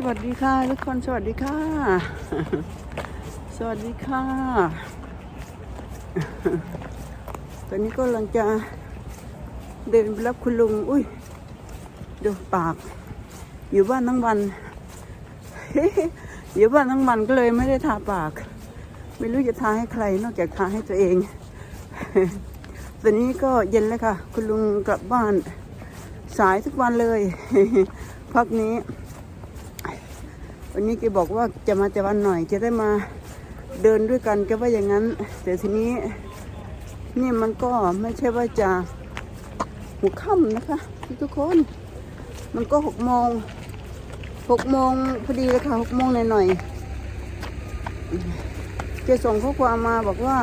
สวัสดีค่ะทุกคนสวัสดีค่ะ สวัสดีค่ะ ตอนนี้ก็กำลังจะเดินไปรับคุณลุง อุ้ยดูปาก อยู่บ้านทั้งวัน อยู่บ้านทั้งวันก็เลยไม่ได้ทาปาก ไม่รู้จะทาให้ใคร นอกจากทาให้ตัวเอง ตอนนี้ก็เย็นแล้วค่ะ คุณลุงกลับบ้าน สายทุกวันเลย พักนี้ วันนี้แกบอกว่าจะมาแต่วันหน่อย จะได้มาเดินด้วยกันแกว่าอย่างนั้น แต่ทีนี้นี่มันก็ไม่ใช่ว่าจะหัวค่ำนะคะทุกคน มันก็หกโมงหกโมงพอดีเลยค่ะหกโมงหน่อยๆแกส่งข้อความมาบอกว่า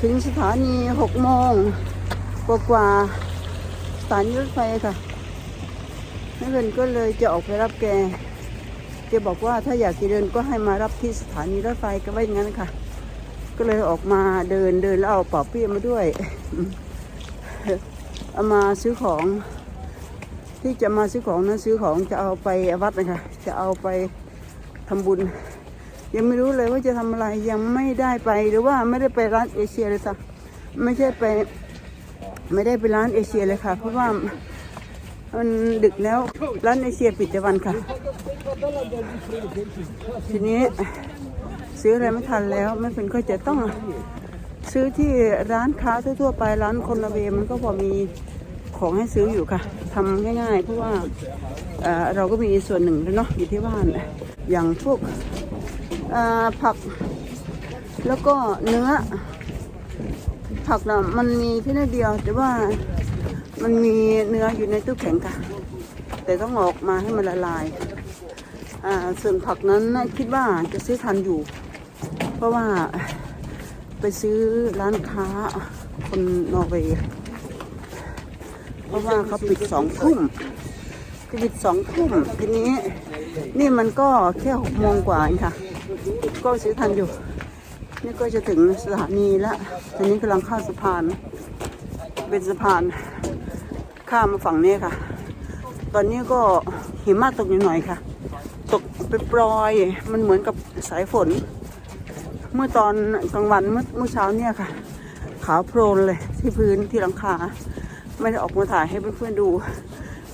ถึงสถานีหกโมงกว่าๆสถานีรถไฟค่ะนักเรียนก็เลยจะออกไปรับแก กบอกว่าถ้าอยากจะเดินก็ให้มารับที่สถานีรถไฟก็ว่าอย่างนั้นค่ะ ก็เลยออกมาเดินเดินแล้วเอาป่าเปี้ยมาด้วย เอามาซื้อของ ที่จะมาซื้อของนั้นซื้อของจะเอาไปวัดนะคะ จะเอาไปทำบุญ ยังไม่รู้เลยว่าจะทำอะไรยังไม่ได้ไปหรือว่าไม่ได้ไปร้านเอเชียเลยจ้ะไม่ใช่ไป ไม่ได้ไปร้านเอเชียเลยค่ะ เพราะว่า มันดึกแล้วร้านเอเชียปิดต่วันค่ะ ทีนี้ซื้ออะไรไม่ทันแล้วไม่เป็นก็จะต้องซื้อที่ร้านค้าทั่วๆไปร้านคนละเวมันก็พอมีของให้ซื้ออยู่ค่ะทำง่ายๆ เพราะว่าเออเราก็มีส่วนหนึ่งแล้วเนาะอยู่ที่บ้านอย่างพวกผักแล้วก็เนื้อ ผักนะมันมีที่นั่เดียวแต่ว่า มันมีเนื้ออยู่ในตู้แข็งค่ะ แต่ต้องออกมาให้มันละลาย อ่าส่วนผักนั้นคิดว่าจะซื้อทันอยู่ เพราะว่าไปซื้อร้านค้าคนนอร์เวย์เพราะว่าเขาปิดสองทุ่มปิดสองทุ่มทีนี้ นี่มันก็แค่หกโมงกว่าเองค่ะ ก็ซื้อทันอยู่ นี่ก็จะถึงสถานีแล้วตอนนี้กำลังข้าสะพาน เป็นสะพาน ข้ามมาฝั่งนี้ค่ะ ตอนนี้ก็หิมะตกนิดหน่อยค่ะ ตกไปปลอยมันเหมือนกับสายฝน เมื่อตอนกลางวันเมื่อเมื่อเช้าเนี่ยค่ะ ขาวโพลนเลยที่พื้นที่หลังคา ไม่ได้ออกมาถ่ายให้เพื่อนๆดู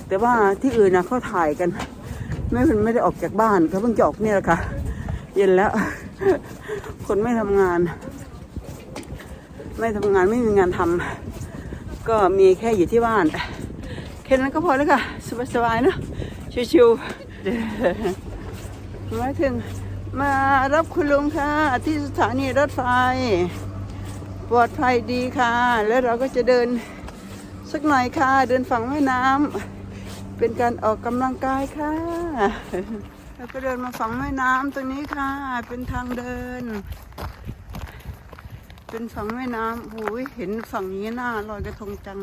แต่ว่าที่อื่นนะเขาถ่ายกัน ไม่เป็นไม่ได้ออกจากบ้านเขาเพิ่งจะออกเนี่ยแหละค่ะ เย็นแล้ว คนไม่ทำงาน ไม่ทำงานไม่มีงานทำก็มีแค่อยู่ที่บ้านแค่นั้นก็พอแล้วค่ะ สบายๆเนอะชิวๆมาถึงมารับคุณลุงค่ะ ที่สถานีรถไฟ ปลอดภัยดีค่ะ แล้วเราก็จะเดินสักหน่อยค่ะ เดินฝั่งแม่น้ำเป็นการออกกำลังกายค่ะแล้วก็เดินมาฝั่งแม่น้ำตรงนี้ค่ะ เป็นทางเดิน เป็นฝั่งแม่น้ำหูยเห็นฝั่งนี้หน้าลอยกระทงจัง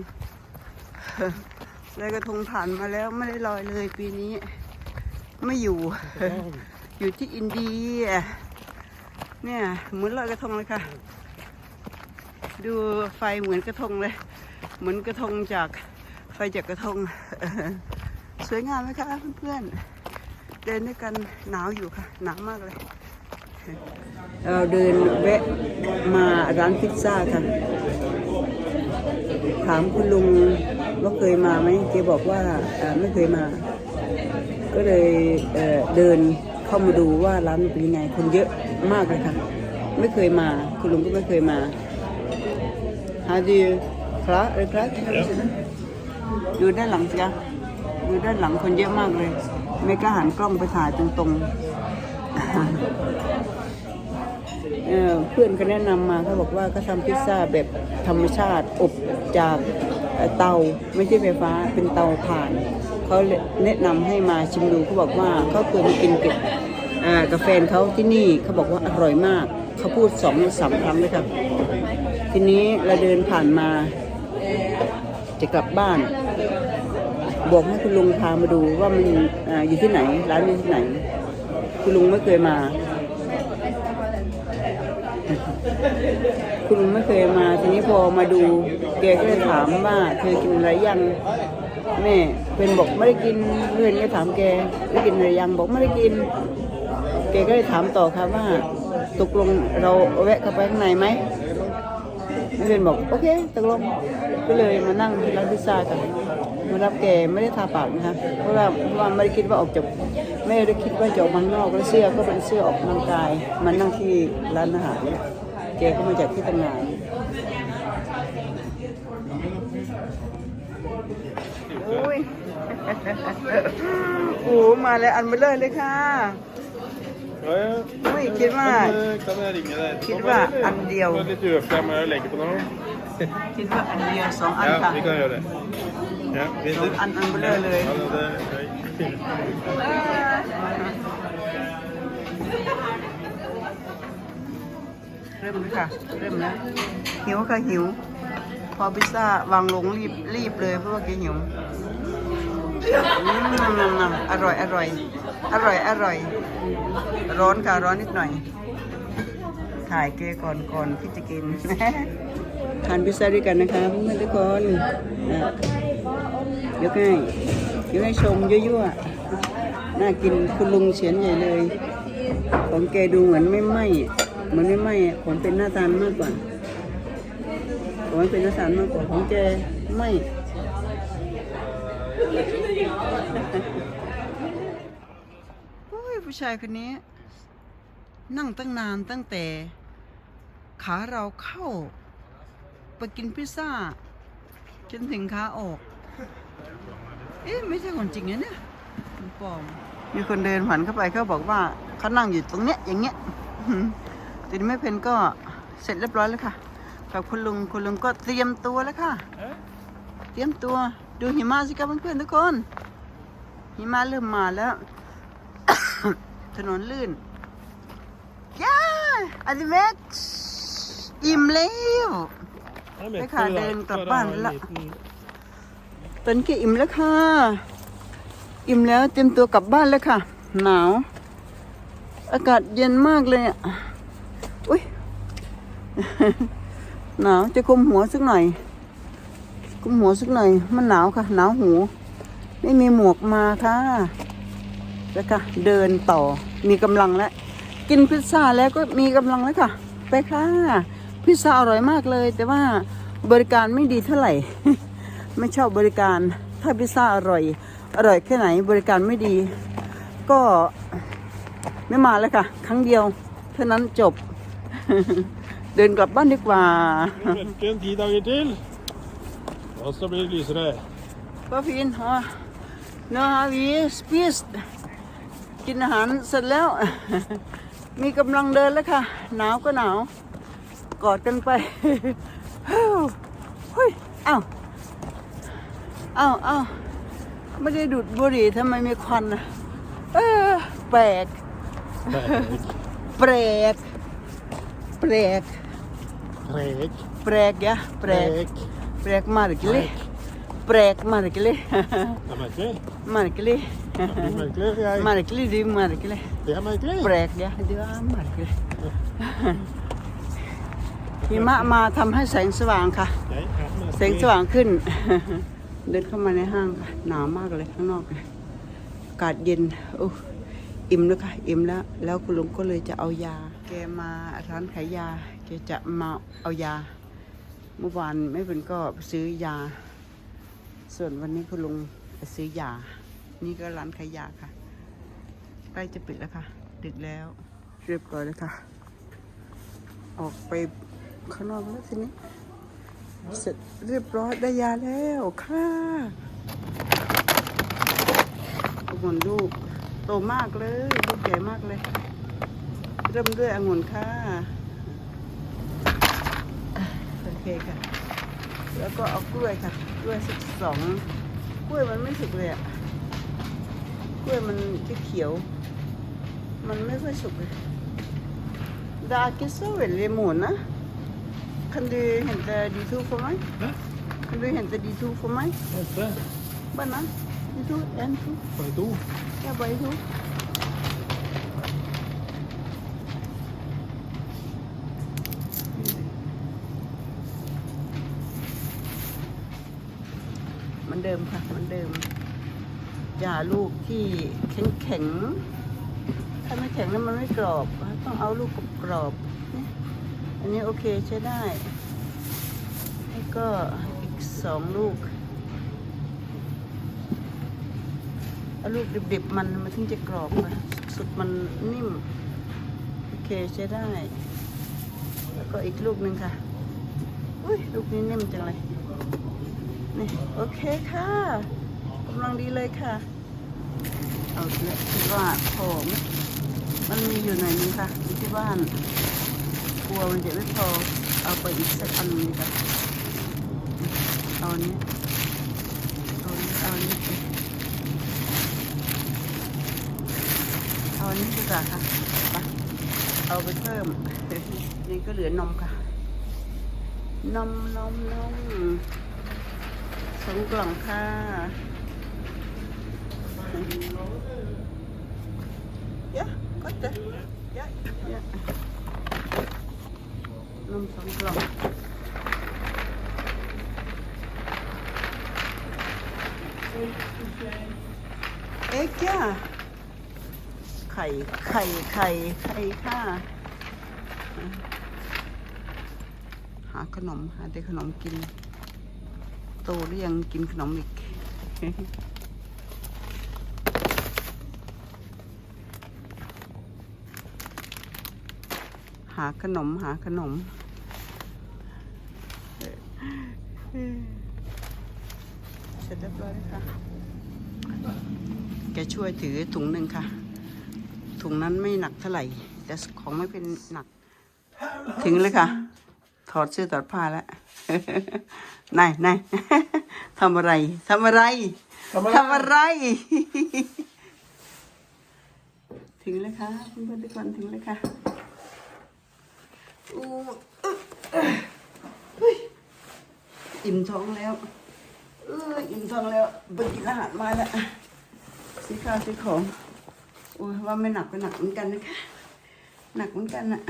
ลอยกระทงผ่านมาแล้วไม่ได้ลอยเลยปีนี้ ไม่อยู่ อยู่ที่อินเดีย เนี่ยเหมือนลอยกระทงเลยค่ะ ดูไฟเหมือนกระทงเลย เหมือนกระทงจากไฟจากกระทง สวยงามไหมคะเพื่อนๆ เดินด้วยกันหนาวอยู่ค่ะ หนาวมากเลย เราเดินแวะมาร้านพิซซ่าค่ะ ถามคุณลุง ว่าเคยมาไหมแกบอกว่าเอ่อไม่เคยมา ก็เลยเอ่อเดินเข้ามาดูว่าร้านมันเป็นยังไง คนเยอะมากเลยค่ะ ไม่เคยมา คุณลุงก็ไม่เคยมา How do you พระหรือพระดูด้านหลังสิคะดูด้านหลังคนเยอะมากเลย ไม่กล้าหันกล้องไปถ่ายตรงๆเอ่อเพื่อนเขาแนะนำมาเขาบอกว่าเขาทำพิซซ่าแบบธรรมชาติอบจาก เตาไม่ใช่ไฟฟ้าเป็นเตาถ่าน เขาแนะนำให้มาชิมดูเขาบอกว่าเขาเคยมากินกับอ่าแฟนเขาที่นี่เขาบอกว่าอร่อยมาก เขาพูดสองสามครั้งเลยครับ ทีนี้เราเดินผ่านมา จะกลับบ้าน บอกให้คุณลุงพามาดูว่ามันออยู่ที่ไหน ร้านอยู่ที่ไหน คุณลุงไม่เคยมา คุณลุงไม่เคยมา ทีนี้พอมาดู แกก็เลยถามว่าเคยกินอะไรยังนี่เป็นบอกไม่ได้กินเพื่อนก็ถามแกได้กินหรือยังบอกไม่ได้กิน แกก็เลยถามต่อครับว่าตกลงเราแวะเข้าไปข้างในไหมนักเรียนบอกโอเคตกลงก็เลยมานั่งที่ร้านพิซซ่ากันมารับแกไม่ได้ทาปากนะคะเพราะว่าเพราะว่าไม่ได้คิดว่าออกจากไม่ได้คิดว่าจะออกมาข้างนอกแล้วเสื้อก็เป็นเสื้อออกกำลังกายมานั่งที่ร้านอาหารแกก็มาจากที่ทำงาน อ้ยโอ้โหมาแล้วอันเบลเลอร์เลยค่ะ Ja, ja. Oj, vilken Men, var- eh, Kan jeg ringe deg? Vilken Nå var bare- Andio? Nå er det litt uøvd, må jeg legge på nå. คิดว่าอันเดียวสองอัน Ja, ค่ะ vi kan gjøre det. Ja, vi สองอันอันเบลเลอร์เลย Ja, det, hei. เริ่มเลยค่ะ เริ่มแล้วหิวค่ะหิว พอพิซซ่าวางลงรีบรีบเลยเพราะว่าแกหิวอืมอร่อยอร่อย อร่อยอร่อย ร้อนค่ะร้อนนิดหน่อย ถ่ายแกก่อนก่อนที่จะกินทานพิซซ่าด้วยกันนะคะเพื่อนทุกคนอะยกให้ยกให้ชมยั่วๆน่ากินคุณลุงเฉียนใหญ่เลย ของแกดูเหมือนไม่ไหมเหมือนไม่ไหมผมเป็นหน้าทานมากกว่า ผมเป็นหน้าทานมากกว่าของแกไม้โอ้ยผู้ชายคนนี้ นั่งตั้งนานตั้งแต่ ขาเราเข้า ไปกินพิซซ่า จนถึงขาออก เอ๊ะ ไม่ใช่คนจริงนะเนี่ยมันปลอม มีคนเดินผ่านเข้าไปเขาบอกว่าเขานั่งอยู่ตรงเนี้ยอย่างเงี้ยทีนี้แม่เพนก็เสร็จเรียบร้อยแล้วค่ะ กับคุณลุงคุณลุงก็เตรียมตัวแล้วค่ะ เตรียมตัวดูหิมะสิครับเพื่อนๆทุกคน หิมะเริ่มมาแล้ว ถนนลื่นย่าอลิเมตอิ่มแล้ว Jeg Det vet kan ikke, det da. klappe Bare an, ha en la- liten- ตอนนี้ก็อิ่มแล้วค่ะ อิ่มแล้วเตรียมตัวกลับบ้านแล้วค่ะ หนาว อากาศเย็นมากเลยอะอุ้ย หนาวจะคุมหัวสักหน่อยคุมหัวสักหน่อย มันหนาวค่ะ หนาวหู ไม่มีหมวกมาค่ะแล้วค่ะ เดินต่อมีกำลังแล้ว กินพิซซ่าแล้วก็มีกำลังแล้วค่ะ ไปค่ะ พิซซ่าอร่อยมากเลย แต่ว่าบริการไม่ดีเท่าไหร่ ไม่ชอบบริการ ถ้าพิซซ่าอร่อย อร่อยแค่ไหน บริการไม่ดี ก็ไม่มาแล้วค่ะ ครั้งเดียว เท่านั้นจบ เดินกลับบ้านดีกว่า Vente en ti dager til. Og så blir det lysere. ป้าพินฮะเนื้อหาวีสปีสกินอาหารเสร็จแล้ว มีกำลังเดินแล้วค่ะ หนาวก็หนาว กอดกันไป เฮ้ยเอ้าเอ้าเอ้าไม่ได้ดูดบุหรี่ทำไมมีควันอะเออแปลกแปลก แปลก Prek. แปลกยะแปลก Prek. แปลกมากเลยแปลกมากเลย Det er merkelig. มากเลย Det er merkelig. Jeg, มากเลยดีมากเลย det er merkelig. แปลกยะดีว่ามากเลยหิมะมาทำให้แสงสว่างค่ะ Jeg er แสงสว่างขึ้น เดินเข้ามาในห้างค่ะ หนาวมากเลยข้างนอกเลยอากาศเย็นโอ้อิ่มแล้วค่ะ อิ่มแล้ว แล้วคุณลุงก็เลยจะเอายา แกมาร้านขายยา แกจะมาเอายา เมื่อวานแม่เป็นก็ซื้อยา ส่วนวันนี้คุณลุงไปซื้อยา นี่ก็ร้านขายยาค่ะ ใกล้จะปิดแล้วค่ะ ดึกแล้ว เรียบร้อยแล้วค่ะ ออกไปข้างนอกแล้วทีนี้ เสร็จเรียบร้อยได้ยาแล้วค่ะองุ่นลูกโตมากเลยลูกใหญ่มากเลย เริ่มด้วยองุ่นค่ะ คค่ะ แล้วก็เอากล้วยค่ะ กล้วยสักสอง กล้วยมันไม่สุกเลยอะกล้วยมันเขียวๆมันไม่ค่อยสุกเลยดากิโซเวลเลมอนนะ Kan du hente de to for meg? Hæ? Kan du hente de to for meg? Vente. Banan. De to. En, to. Bare to. Ja, bare to. Man เดิ ดิมค่ะเหมือนเดิมอย่าลูกที่แข็งแข็งถ้าไม่แข็งแล้วมันไม่กรอบ ต้องเอาลูกกรอบอันนี้โอเคใช้ได้แล้วก็อีกสองลูกเอาลูกดิบๆมันมันถึงจะกรอบค่ะสุดมันนิ่มโอเคใช้ได้ แล้วก็อีกลูกหนึ่งค่ะอุ้ยลูกนี้นิ่มจังเลย นี่โอเคค่ะกำลังดีเลยค่ะ เอาละคิดว่าพอไหมมันมีอยู่หน่อยนึงค่ะที่บ้านกลัวมันจะไม่พอเอาไปอีกสักอันนึงค่ะเอานนี้เอานนี้เอาอันนี้ไปเอาอันนี้ดีกว่าค่ะไปเอาไปเพิ่มนี่ก็เหลือนมค่ะนมนมนม สองกล่องค่ะ Ja, godt det. Ja, ja. นมสองกล่องเอ็กจ้าไข่ ไข่ ไข่ ไข่ค่ะ หาขนม หาแต่ขนมกิน โตหรือยังกินขนมอีก หาขนมหาขนม เสร็จเรียบร้อยแล้วค่ะ แกช่วยถือถุงหนึ่งค่ะ ถุงนั้นไม่หนักเท่าไหร่ แต่ของไม่เป็นหนัก ถึงเลยค่ะ ถอดเสื้อถอดผ้าแล้ว นายนายทำอะไรทำอะไรทำอะไร ถึงแล้วค่ะเพื่อนๆทุกคนถึงแล้วค่ะอู้เฮ้ยอิ่มท้องแล้วเอออิ่มท้องแล้วไปกินอาหารมาแล้วซื้อข้าวซื้อของโอ้ยว่าไม่หนักก็หนักเหมือนกันนะคะ หนักเหมือนกันอะ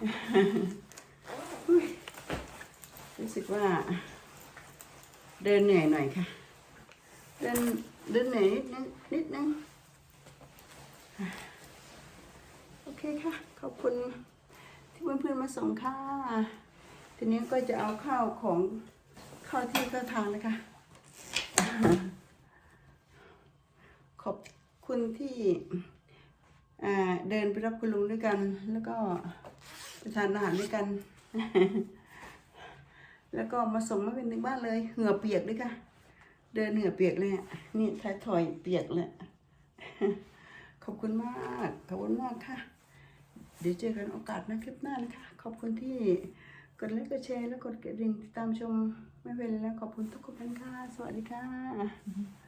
อุ๊ย รู้สึกว่า เดินเหนื่อยหน่อยค่ะ เดินเดินเหนื่อยนิดนึงนิดนึงโอเคค่ะ ขอบคุณที่เพื่อนๆมาส่งค่ะ ทีนี้ก็จะเอาข้าวของข้าวที่เข้าทางนะคะ ขอบคุณที่เดินไปรับคุณลุงด้วยกัน แล้วก็ไปทานอาหารด้วยกัน แล้วก็มาส่งมาเป็นถึงบ้านเลยเหงื่อเปียกด้วยค่ะ เดินเหงื่อเปียกเลยอะนี่ท้ายถอยเปียกเลยขอบคุณมากขอบคุณมากค่ะ เดี๋ยวเจอกันโอกาสหน้าคลิปหน้านะคะ ขอบคุณที่กดไลค์กดแชร์แล้วกดกระดิ่งติดตามชมไม่เป็นแล้วขอบคุณทุกคนค่ะ สวัสดีค่ะ